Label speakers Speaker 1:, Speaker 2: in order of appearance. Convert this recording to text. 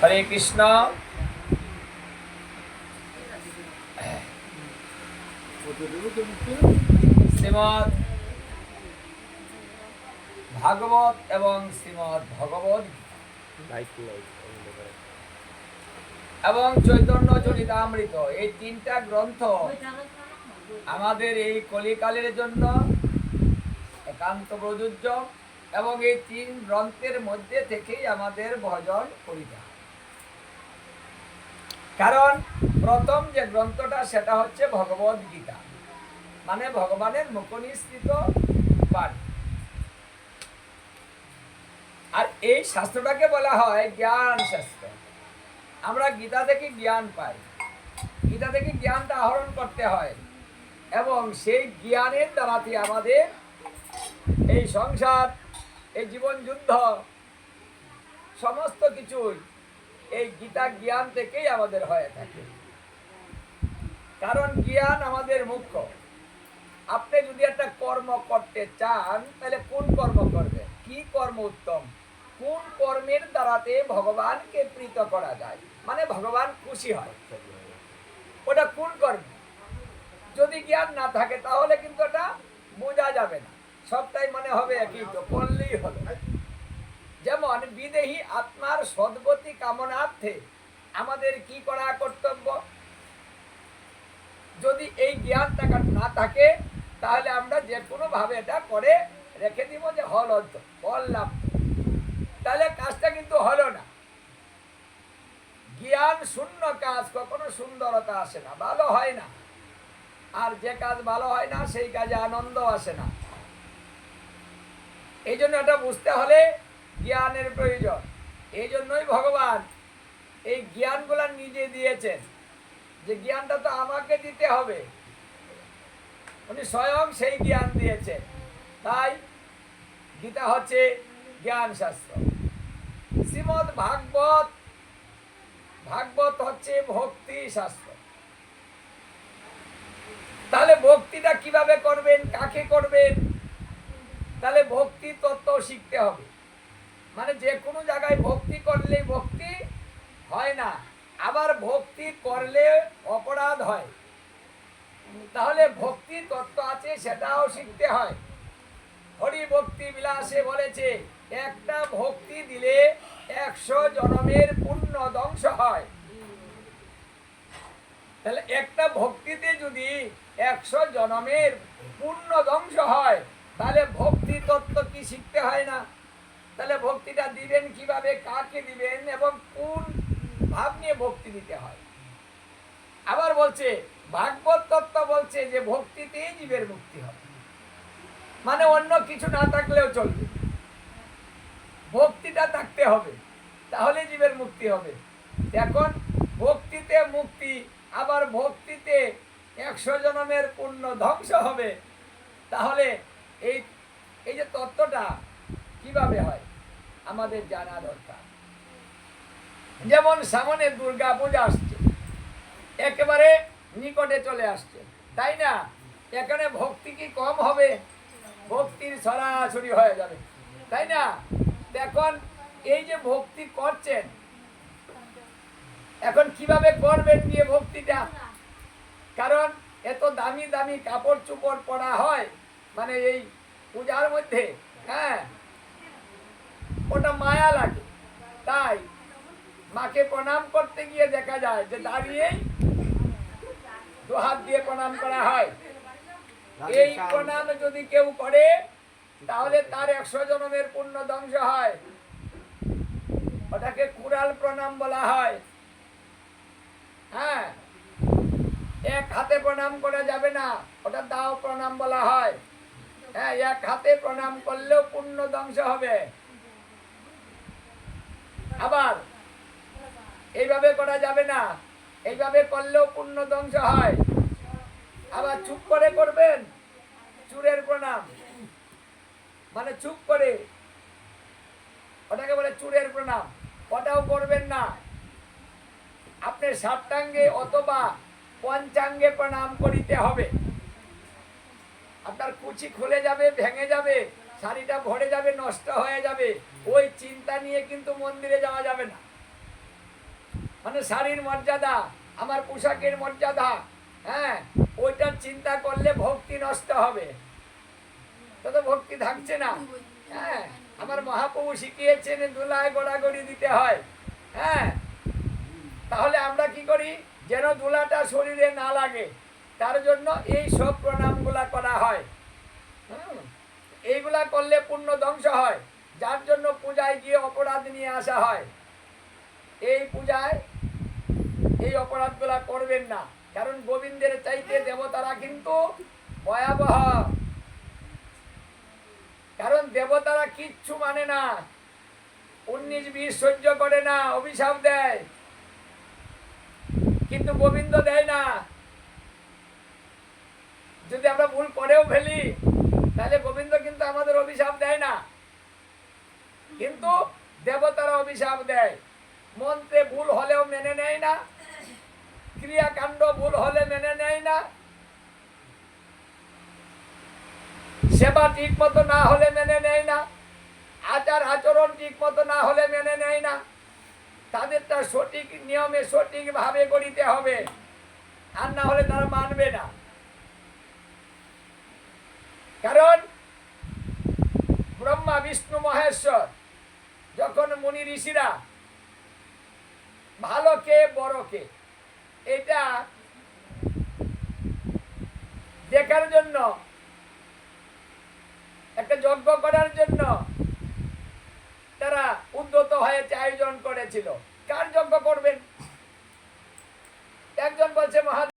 Speaker 1: হরে কৃষ্ণ। ভাগবত এবং শ্রীমদ ভগবত এবং চৈতন্য চরিতামৃত। এই তিনটা গ্রন্থ আমাদের এই কলিকালের জন্য একান্ত প্রযোজ্য। এবং এই তিন গ্রন্থের মধ্যে থেকেই আমাদের ভজন করিতে। কারণ প্রথম যে গ্রন্থটা, সেটা হচ্ছে ভগবদ গীতা। মানে ভগবানের মুখনিসৃত বাণী। আর এই শাস্ত্রটাকে বলা হয় জ্ঞান শাস্ত্র। আমরা গীতা থেকে জ্ঞান পাই। গীতা থেকে জ্ঞানটা আহরণ করতে হয়। এবং সেই জ্ঞানের দ্বারাতে আমাদের এই সংসার এই জীবন যুদ্ধ, সমস্ত কিছুই এই গীতা জ্ঞান থেকেই আমাদের হয়ে থাকে। কারণ জ্ঞান আমাদের মুখ্য। আপনি যদি একটা কর্ম করতে চান, তাহলে কোন কর্ম করবে? কি কর্ম উত্তম? কোন কর্মের দ্বারাতে ভগবানকে প্রীত করা যায়? মানে ভগবান খুশি হয়। ওটা কোন কর্ম? যদি জ্ঞান না থাকে, তাহলে কিন্তু ওটা বোঝা যাবে না। সবটাই মনে হবে একই তো, করলেই হলো যেমন বিদেহী আত্মার সদ্গতি কামনার্থে আমাদের কি করা কর্তব্য? যদি এই জ্ঞান টাকা না থাকে, তাহলে আমরা যে কোনো ভাবে এটা করে রেখে দিব যে হল তো ফল লাভ। তাহলে কাজটা কিন্তু হলো না। জ্ঞান শূন্য কাজ, কখনো সুন্দরতা আসে না, ভালো হয় না। আর যে কাজ ভালো হয় না, সেই কাজে আনন্দ আসে না। এই জন্য এটা বুঝতে হলে জ্ঞানের প্রয়োজন। এই জন্যই ভগবান এই জ্ঞানগুলো নিজে দিয়েছেন। যে জ্ঞানটা তো আমাকে দিতে হবে। উনি স্বয়ং সেই জ্ঞান দিয়েছেন। তাই গীতা হচ্ছে জ্ঞান শাস্ত্র শ্রীমদ ভাগবত ভাগবত হচ্ছে ভক্তি শাস্ত্র তাহলে ভক্তিটা কীভাবে করবেন, কাকে করবেন? তাহলে ভক্তি তত্ত্ব শিখতে হবে। মানে যে কোনো জায়গায় ভক্তি করলে ভক্তি হয় না, আবার ভক্তি করলে অপরাধ হয়। তাহলে ভক্তি তত্ত্ব আছে, সেটাও শিখতে হয়। হরি ভক্তি বিলাসে বলেছে, একটা ভক্তি দিলে একশো জনমের পুণ্য ধ্বংস হয়। তাহলে একটা ভক্তিতে যদি একশো জনমের পূর্ণ ধ্বংস হয় তাহলে ভক্তি তত্ত্ব কি শিখতে হয় না? তাহলে ভক্তিটা দিবেন কীভাবে, কাকে দিবেন এবং কোন ভাব নিয়ে ভক্তি দিতে হয়? আবার বলছে, ভাগবত তত্ত্ব বলছে যে ভক্তিতেই জীবের মুক্তি হবে। মানে অন্য কিছু না থাকলেও চলবে। ভক্তিটা থাকতে হবে, তাহলে জীবের মুক্তি হবে। এখন ভক্তিতে মুক্তি, আবার ভক্তিতে একশো জনমের পূর্ণ ধ্বংস হবে। তাহলে এই এই যে তত্ত্বটা কীভাবে হয়? আমাদের জানা দরকার। যেমন সামনে দুর্গা পূজা আসছে, একেবারে নিকটে চলে আসছে, তাই না? এখানে ভক্তি কি কম হবে? ভক্তির সরাসরি হয়ে যাবে, তাই না? এখন এই যে ভক্তি করছেন, এখন কীভাবে করবেন গিয়ে ভক্তিটা? কারণ এত দামি দামি কাপড় চোপড় পরা হয় মানে এই পূজার মধ্যে হ্যাঁ? ওটা মায়া লাগে। তাই মাকে প্রণাম করতে গিয়ে দেখা যায় যে দাঁড়িয়েই দু হাত দিয়ে প্রণাম করা হয়। এই প্রণাম যদি কেউ করে তাহলে তার একশো জনমের পূর্ণ ধ্বংস হয়। ওটাকে কুড়াল প্রণাম বলা হয়। হ্যাঁ? এক হাতে প্রণাম করা যাবে না ওটা দাও প্রণাম বলা হয়। হ্যাঁ এক হাতে প্রণাম করলেও পূর্ণ ধ্বংস হবে। আবার, এইভাবে করা যাবে না। এইভাবে করলেও পূর্ণ ধ্বংস হয়। আবার চুপ করে করবেন? চুরের প্রণাম। মানে চুপ করে। ওটাকে বলে চুরের প্রণাম। ওটাও করবেন না। আপনি সাষ্টাঙ্গে অথবা পঞ্চাঙ্গে প্রণাম করিতে হবে। আপনার কুচি খুলে যাবে, ভেঙে যাবে, শাড়িটা ভরে যাবে, নষ্ট হয়ে যাবে, ওই চিন্তা নিয়ে কিন্তু মন্দিরে যাওয়া যাবে না। মানে শাড়ির মর্যাদা, আমার পোশাকের মর্যাদা হ্যাঁ ওইটার চিন্তা করলে ভক্তি নষ্ট হবে। তো তো ভক্তি থাকছে না। হ্যাঁ আমার মহাপ্রভু শিখিয়েছেন, দুলায় গোড়াগড়ি দিতে হয়। হ্যাঁ তাহলে আমরা কি করি? যেন দুলাটা শরীরে না লাগে। তার জন্য এই সব প্রণামগুলা করা হয়। এইগুলা করলে পূর্ণ ধ্বংস হয়। যার জন্য পূজায় গিয়ে অপরাধ নিয়ে আসা হয়। এই পূজায় এই অপরাধগুলা করবেন না। কারণ গোবিন্দের চাইতে দেবতারা কিন্তু ভয়াবহ। কারণ দেবতারা কিচ্ছু মানে না। উনিশ বিশ সহ্য করে না, অভিশাপ দেয়। কিন্তু গোবিন্দ দেয় না। যদি আমরা ভুল করেও ফেলি, তাহলে গোবিন্দ কিন্তু আমাদের অভিশাপ দেয় না। কিন্তু দেবতারা অভিশাপ দেয়। মন্ত্রে ভুল হলেও মেনে নেয় না, ক্রিয়াকাণ্ড ভুল হলে মেনে নেয় না, সেবা ঠিক মতো না হলে মেনে নেয় না, আচার আচরণ ঠিক মতো না হলে মেনে নেয় না, তাদেরটা সঠিক নিয়মে সঠিকভাবে করিতে হবে। আর না হলে তারা মানবে না। কারণ ব্রহ্মা, বিষ্ণু, মহেশ্বর, যখন মুনি ঋষিরা ভালো কে, বড় কে, এটা দেখার জন্য, একটা যজ্ঞ করার জন্য তারা উদ্যত হয়েছে, আয়োজন করেছিল। কার যজ্ঞ করবেন? একজন বলছে মহা